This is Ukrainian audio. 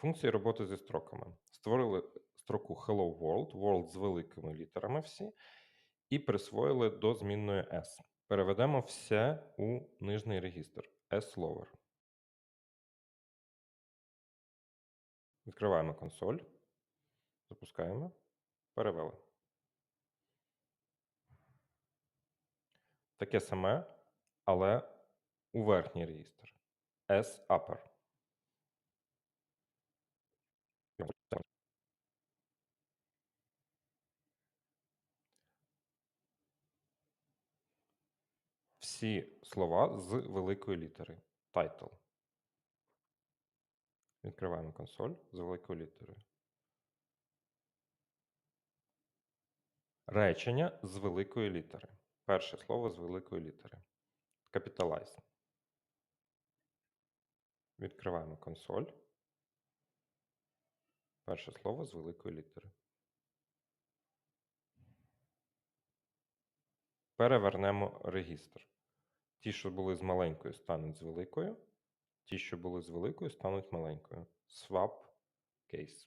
Функції роботи зі строками. Створили строку Hello World, World з великими літерами всі, і присвоїли до змінної S. Переведемо все у нижній регістр S-Lower. Відкриваємо консоль. Запускаємо. Перевели. Таке саме, але у верхній регістр. S-Upper. Всі слова з великої літери. Title. Відкриваємо консоль з великою літерою. Речення з великої літери. Перше слово з великої літери. Capitalize. Відкриваємо консоль. Перше слово з великої літери. Перевернемо регістр. Ті, що були з маленькою, стануть з великою. Ті, що були з великою, стануть маленькою. Swap case.